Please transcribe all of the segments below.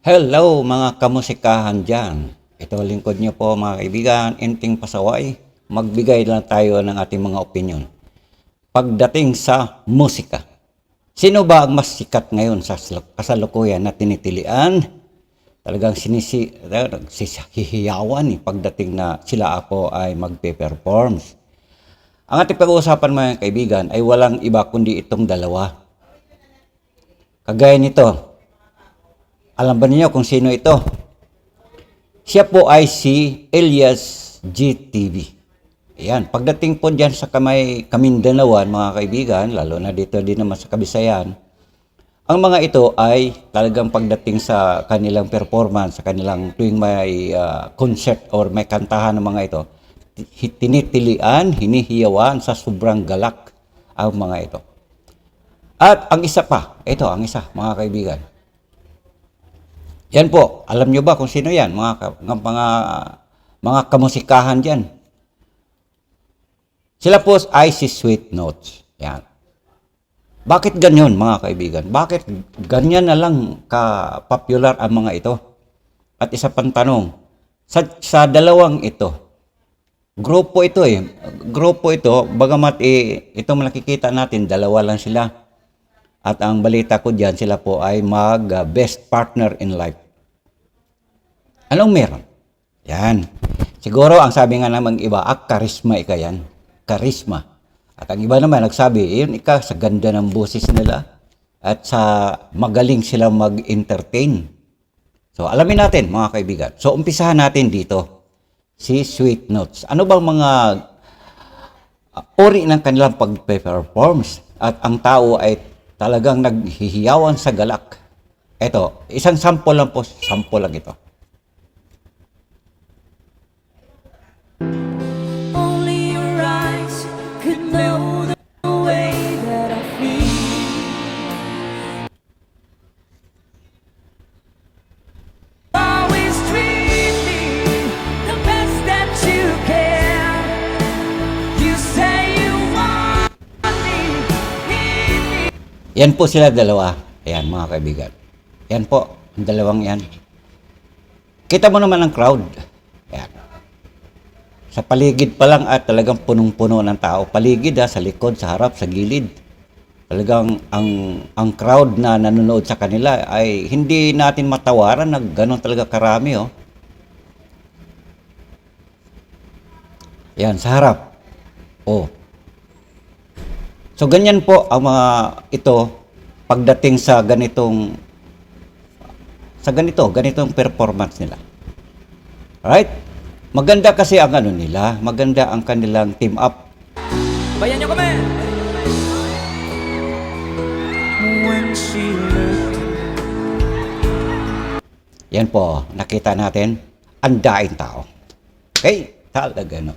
Hello mga kamusikahan dyan. Ito lingkod niyo po mga kaibigan, Enting Pasaway. Magbigay lang tayo ng ating mga opinion. Pagdating sa musika. Sino ba ang mas sikat ngayon sa sal- kasalukuyan na tinitilian? Talagang sinisi, hihiyawan eh, pagdating na sila ako ay magpe-performs. Ang ating pag-uusapan mga kaibigan ay walang iba kundi itong dalawa. Kagaya nito, alam ba niyo kung sino ito? Siya po ay si Elias GTV. Ayan, pagdating po dyan sa kamay Kamindanawan, mga kaibigan, lalo na dito din naman sa Kabisayan, ang mga ito ay talagang pagdating sa kanilang performance, sa kanilang tuwing may ah, concert or may kantahan ng mga ito, ti- tinitilian, hinihiyawan sa sobrang galak ang mga ito. At ang isa pa, ito ang isa, mga kaibigan. Yan po, alam nyo ba kung sino yan? Mga, mga, mga, kamusikahan dyan. Sila po ay si Sweet Notes. Yan. Bakit ganyan mga kaibigan? Bakit ganyan na lang ka-popular ang mga ito? At isa pang tanong, sa, sa dalawang ito, grupo ito eh. Grupo ito, bagamat eh, itong nakikita natin, dalawa lang sila. At ang balita ko diyan, sila po ay mag-best partner in life. Anong meron? Yan. Siguro ang sabi nga namang iba, ah, karisma ika yan. Karisma. At ang iba naman nagsabi, yun ika sa ganda ng boses nila at sa magaling sila mag-entertain. So alamin natin mga kaibigan. So umpisahan natin dito si Sweet Notes. Ano bang mga uh, uri ng kanilang pag-performs at ang tao ay talagang naghihiyawan sa galak. Ito, isang sample lang po, sample lang ito. Yan po sila dalawa. Ayan mga kaibigan. Yan po, ang dalawang yan. Kita mo naman ang crowd. Ayan. Sa paligid pa lang at talagang punong-puno ng tao. Paligid ha, sa likod, sa harap, sa gilid. Talagang ang ang crowd na nanonood sa kanila ay hindi natin matawaran na gano'n talaga karami oh. Yan, sa harap. Oh. So ganyan po ang mga ito pagdating sa ganitong sa ganito, ganitong performance nila. Right? Maganda kasi ang ano nila, maganda ang kanilang team up. Bayan niyo kami! when she looked Yan po, nakita natin, ang daing tao. Okay? Talaga no.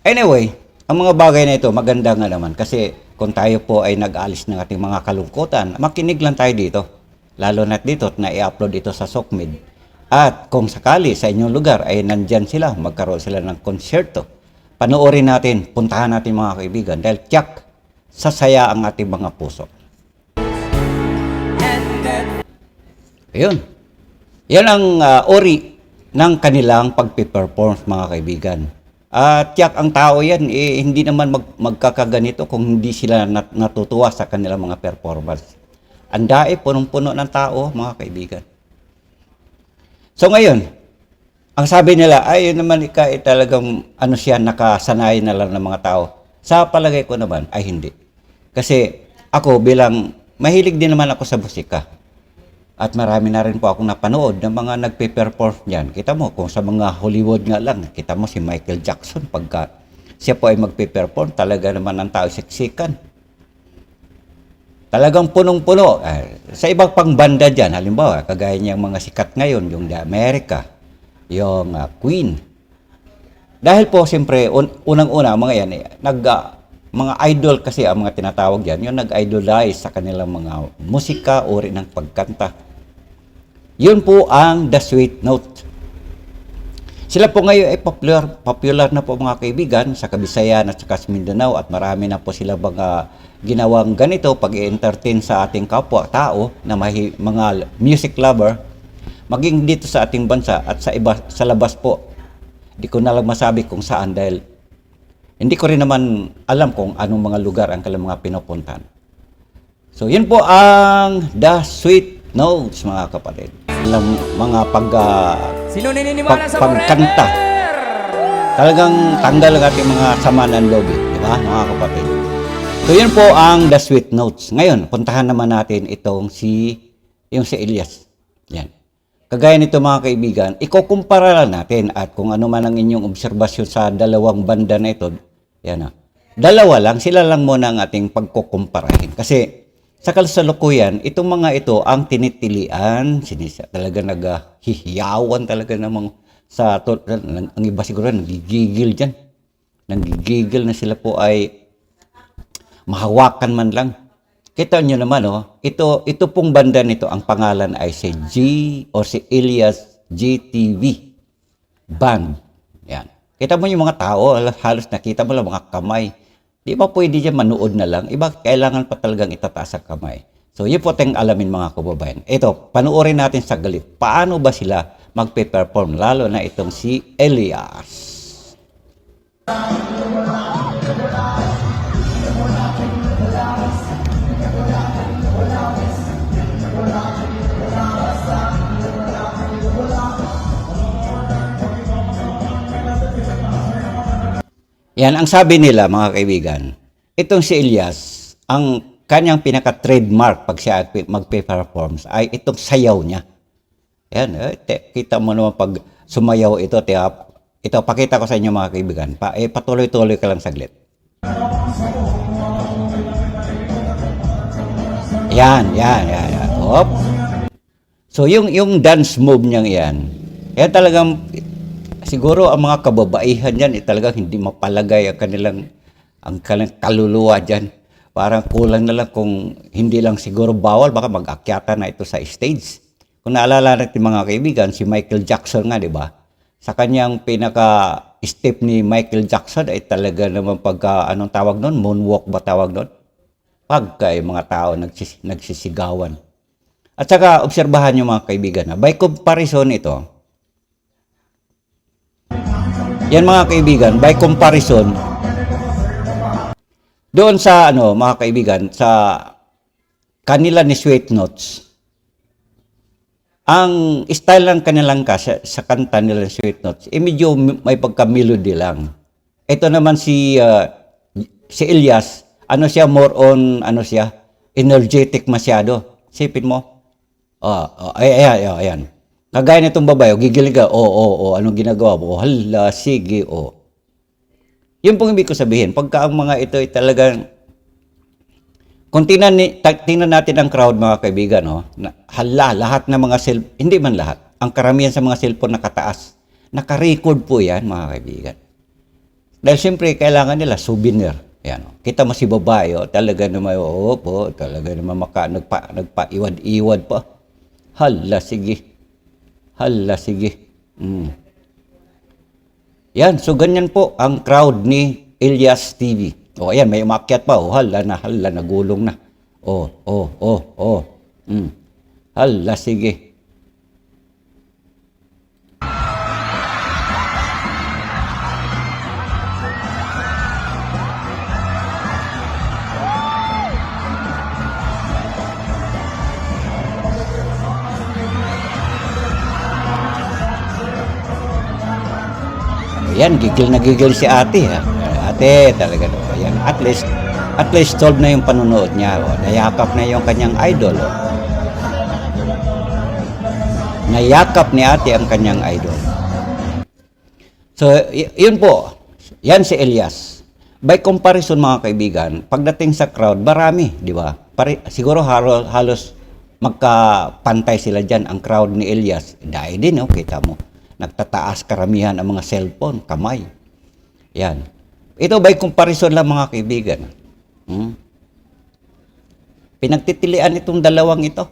Anyway, ang mga bagay na ito, maganda nga naman kasi kung tayo po ay nag-alis ng ating mga kalungkutan, makinig lang tayo dito. Lalo na dito na i-upload ito sa Sokmed. At kung sakali sa inyong lugar ay nandyan sila, magkaroon sila ng konsyerto, panoorin natin, puntahan natin mga kaibigan dahil tiyak, sasaya ang ating mga puso. Ayun. Yan ang ah, ori ng kanilang pagpiperform mga kaibigan. At tiyak ang tao yan, eh, hindi naman mag, magkakaganito kung hindi sila nat- natutuwa sa kanilang mga performance. Ang dae, punong-puno ng tao, mga kaibigan. So ngayon, ang sabi nila, ay yun naman ika eh, talagang ano siya, nakasanay na lang ng mga tao. Sa palagay ko naman, ay hindi. Kasi ako bilang, mahilig din naman ako sa musika. At marami na rin po akong napanood ng mga nagpe-perform niyan. Kita mo, kung sa mga Hollywood nga lang, kita mo si Michael Jackson, pagka siya po ay magpe-perform, talaga naman ang tao siksikan. Talagang punong-puno. Eh, sa ibang pang banda dyan, halimbawa, kagaya niyang mga sikat ngayon, yung The America, yung ah, Queen. Dahil po, siyempre, un- unang-una, mga yan, eh, nag, ah, mga idol kasi ang mga tinatawag yan, yung nag-idolize sa kanilang mga musika, uri ng pagkanta. Yun po ang The Sweet Note. Sila po ngayon ay popular, popular na po mga kaibigan sa Kabisayan at sa Mindanao at marami na po sila mga ginawang ganito pag entertain sa ating kapwa tao na mahi, mga music lover maging dito sa ating bansa at sa iba sa labas po. Hindi ko na lang masabi kung saan dahil hindi ko rin naman alam kung anong mga lugar ang kanilang mga pinupuntahan. So, yun po ang The Sweet Notes, mga kapatid. Alam, mga pag, ah, Sino pag, sa pagkanta. Talagang tanggal ang ating mga sama ng loob, eh, di ba, mga kapatid? So, yun po ang The Sweet Notes. Ngayon, puntahan naman natin itong si, yung si Elias. Yan. Kagaya nito mga kaibigan, ikukumpara lang natin at kung ano man ang inyong obserbasyon sa dalawang banda na ito, yan ah. Dalawa lang, sila lang muna ang ating pagkukumparahin. Kasi sa kasalukuyan, itong mga ito ang tinitilian, sinisa, talaga naghihiyawan talaga namang sa, to, ang iba siguro nagigigil dyan. Nagigigil na sila po ay mahawakan man lang. Kita nyo naman, oh, ito, ito pong banda nito, ang pangalan ay si G o si Elias GTV Band. Yan. Kita mo yung mga tao, halos nakita mo lang mga kamay. Di ba pwede dyan manood na lang? Iba, kailangan pa talagang itataas ang kamay. So, yun po tayong alamin mga kababayan. Ito, panuorin natin sa galit. Paano ba sila magpe-perform? Lalo na itong si Elias. Yan, ang sabi nila mga kaibigan, itong si Elias, ang kanyang pinaka-trademark pag siya magpe-performs ay itong sayaw niya. Yan, eh, te, kita mo naman pag sumayaw ito, te, ito, pakita ko sa inyo mga kaibigan. Pa, eh, patuloy-tuloy ka lang saglit. Yan, yan, yan, yan. Hop. So, yung, yung dance move niyang yan, yan talagang, siguro ang mga kababaihan yan, eh, talagang hindi mapalagay ang kanilang, ang kanilang kaluluwa dyan. Parang kulang na lang kung hindi lang siguro bawal, baka mag-akyata na ito sa stage. Kung naalala natin mga kaibigan, si Michael Jackson nga, di ba? Sa kanyang pinaka-step ni Michael Jackson ay talaga naman pagka, anong tawag nun? Moonwalk ba tawag nun? Pagka yung mga tao nagsis, nagsisigawan. At saka, obserbahan nyo mga kaibigan, na by comparison ito, yan mga kaibigan, by comparison, doon sa ano mga kaibigan, sa kanila ni Sweet Notes, ang style ng kanilang ka sa, kanta nila ni Sweet Notes, eh medyo may pagka-melody lang. Ito naman si ah, si Elias, ano siya more on ano siya, energetic masyado. Sipin mo. Ah, oh, ay, ayan, ayan, ayan. Kagaya nitong babae, oh, gigil ka, oo, oo, oo, anong ginagawa mo? Oh, hala, sige, oo. Yun pong ibig ko sabihin, pagka ang mga ito ay talagang, kung tingnan, ni, tingnan natin ang crowd mga kaibigan, no? na, hala, lahat ng mga cell, hindi man lahat, ang karamihan sa mga cellphone nakataas, naka-record po yan mga kaibigan. Dahil siyempre, kailangan nila souvenir. Yan, oh. Kita mo si babae, oh, talaga naman, oo po, talaga naman maka, nagpa, nagpa-iwad-iwad pa. Hala, sige. Hala, sige. Mm. Yan, so ganyan po ang crowd ni Elias TV. O ayan, may umakyat pa. O hala na, hala, nagulong na. O, o, o, o. Mm. Hala, sige. Ayan, gigil na gigil si ate. Ha? Ate, talaga naman. Ayan, at least, at least solved na yung panonood niya. O, nayakap na yung kanyang idol. O. Nayakap ni ate ang kanyang idol. So, yun po. Yan si Elias. By comparison mga kaibigan, pagdating sa crowd, marami, di ba? Pare, siguro halos, halos magkapantay sila dyan ang crowd ni Elias. Dahil din, oh, kita mo. Nagtataas karamihan ang mga cellphone, kamay. Yan. Ito by comparison lang mga kaibigan. Hmm? Pinagtitilian itong dalawang ito.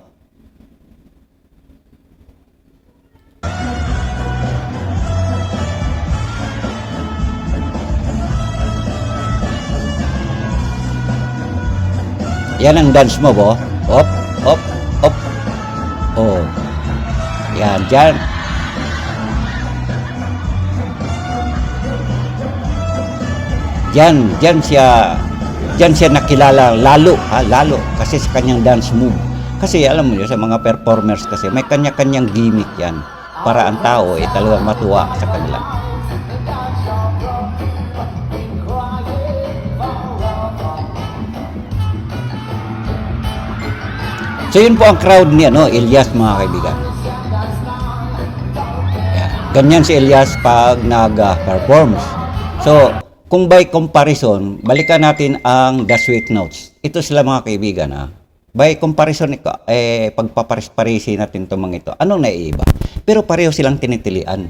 Yan ang dance mo, bo. Hop, hop, hop. Oh. Yan, dyan. Diyan, diyan siya diyan siya nakilala lalo, ha, lalo kasi sa kanyang dance move. Kasi alam mo yun, sa mga performers kasi may kanya-kanyang gimmick yan para ang tao ay talagang matuwa sa kanila. So yun po ang crowd niya, no? Elias mga kaibigan. Yan. Ganyan si Elias pag nag-performs. So, kung by comparison, balikan natin ang The Sweet Notes. Ito sila mga kaibigan, ha? By comparison, eh, pagpaparis-parisi natin itong mga ito, anong naiiba? Pero pareho silang tinitilian.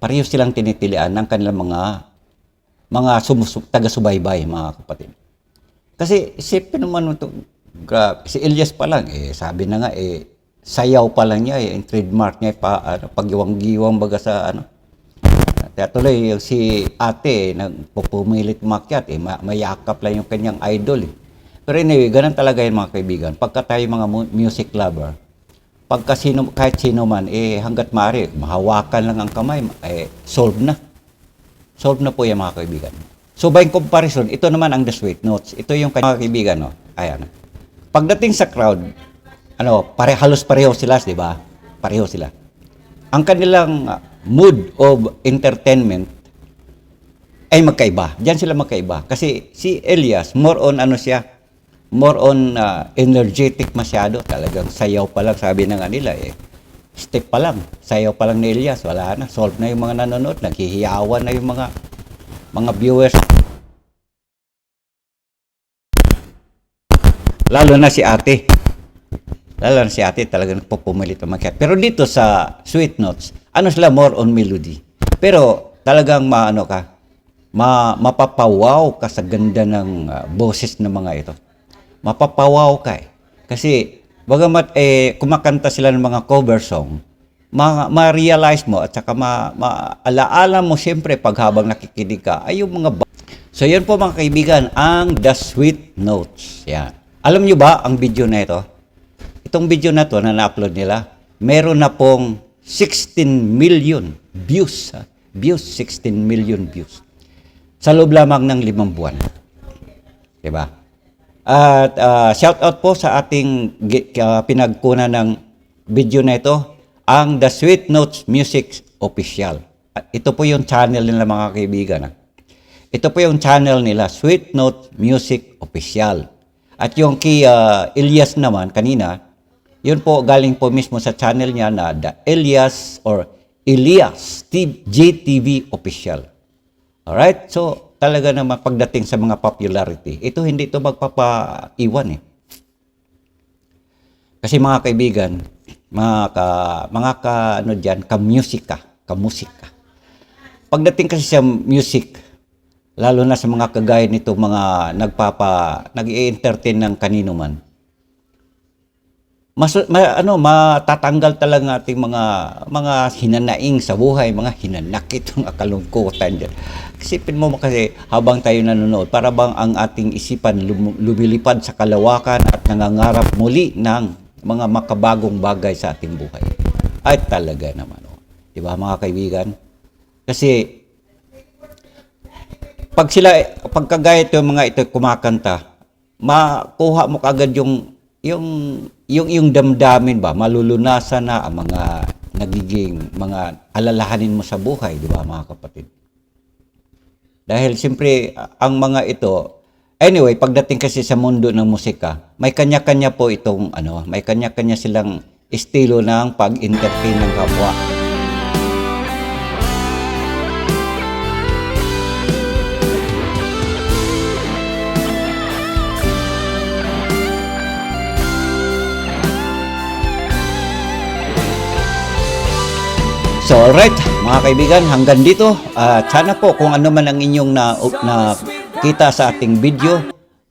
Pareho silang tinitilian ng kanilang mga mga sumus- taga-subaybay, mga kapatid. Kasi isipin naman ito, si Elias pa lang, eh, sabi na nga, eh, sayaw pa lang niya, eh, yung trademark niya, pa, ano, pagiwang-giwang baga sa, ano, kaya tuloy, yung si ate, nagpupumilit makyat, eh, ma- mayakap lang yung kanyang idol, eh. Pero anyway, ganun talaga yun mga kaibigan. Pagka tayo mga mu- music lover, pagka sino, kahit sino man, eh, hanggat maaari, mahawakan lang ang kamay, eh, solve na. Solve na po yan mga kaibigan. So by comparison, ito naman ang The Sweet Notes. Ito yung mga kaibigan, no? Ayan. Pagdating sa crowd, ano, pare, halos pareho sila, di ba? Pareho sila. Ang kanilang mood of entertainment ay magkaiba. Diyan sila magkaiba. Kasi si Elias, more on ano siya, more on uh, energetic masyado. Talagang sayaw pa lang, sabi na nga nila eh. Step pa lang, sayaw pa lang ni Elias, wala na. Solve na yung mga nanonood, naghihiyawan na yung mga mga viewers. Lalo na si ate. Lalo na si ate talagang nagpupumilit umakyat. Pero dito sa Sweet Notes, ano sila more on melody. Pero talagang maano ka, ma mapapawaw ka sa ganda ng uh, boses ng mga ito. Mapapawaw ka eh. Kasi bagamat eh kumakanta sila ng mga cover song, ma- ma-realize mo at saka ma- maalaala mo siyempre pag habang nakikinig ka ay yung mga ba- So yan po mga kaibigan, ang The Sweet Notes. Yan. Alam nyo ba ang video na ito? Itong video na to na na-upload nila, meron na pong 16 million views. Ha? Views, 16 million views. Sa loob lamang ng limang buwan. Diba? At ah, shout out po sa ating gi- ah, pinagkunan ng video na ito, ang The Sweet Notes Music Official. Ito po yung channel nila mga kaibigan. Ha? Ito po yung channel nila, Sweet Note Music Official. At yung kay ah, Elias naman kanina, yun po galing po mismo sa channel niya na The Elias or Elias JTV Official. Alright? So, talaga naman pagdating sa mga popularity, ito hindi ito magpapaiwan eh. Kasi mga kaibigan, mga ka, mga ka, ano dyan, kamusika, kamusika. Pagdating kasi sa music, lalo na sa mga kagaya nito, mga nagpapa, nag-entertain ng kanino man, mas ma, ano matatanggal talaga ating mga mga hinanaing sa buhay, mga hinanakit ng akalungkutan diyan. Isipin mo kasi habang tayo nanonood, para bang ang ating isipan lum- lumilipad sa kalawakan at nangangarap muli ng mga makabagong bagay sa ating buhay. Ay talaga naman. Oh. 'Di ba mga kaibigan? Kasi pag sila pagkagaya ito mga ito kumakanta, makuha mo kagad yung yung yung yung damdamin ba malulunasan na ang mga nagiging mga alalahanin mo sa buhay, di ba mga kapatid? Dahil siyempre ang mga ito anyway, pagdating kasi sa mundo ng musika, may kanya-kanya po itong ano, may kanya-kanya silang estilo ng pag-entertain ng kapwa. So alright, mga kaibigan, hanggang dito. At sana po kung ano man ang inyong na, na kita sa ating video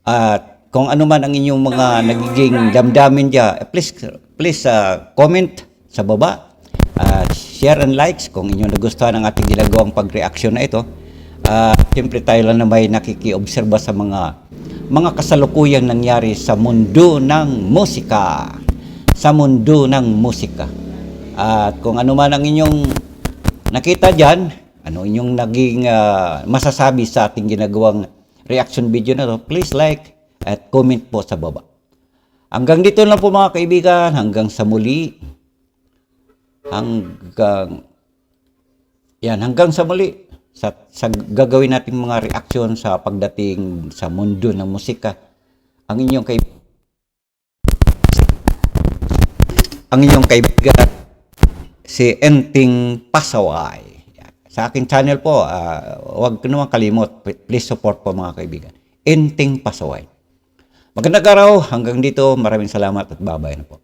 at kung ano man ang inyong mga nagiging damdamin dyan, eh, please, please ah, comment sa baba. At share and likes kung inyong nagustuhan ang ating ginagawang pag-reaction na ito. At siyempre tayo lang na may nakikiobserba sa mga mga kasalukuyang nangyari sa mundo ng musika. Sa mundo ng musika. At kung ano man ang inyong nakita dyan, ano inyong naging ah, masasabi sa ating ginagawang reaction video na to, please like at comment po sa baba. Hanggang dito lang po mga kaibigan, hanggang sa muli. Hanggang yan, hanggang sa muli sa, sa gagawin nating mga reaction sa pagdating sa mundo ng musika. Ang inyong kay ang inyong kaibigan si Enting Pasaway. Sa aking channel po, ah, huwag naman kalimot. Please support po mga kaibigan. Enting Pasaway. Magandang araw. Hanggang dito. Maraming salamat at babay na po.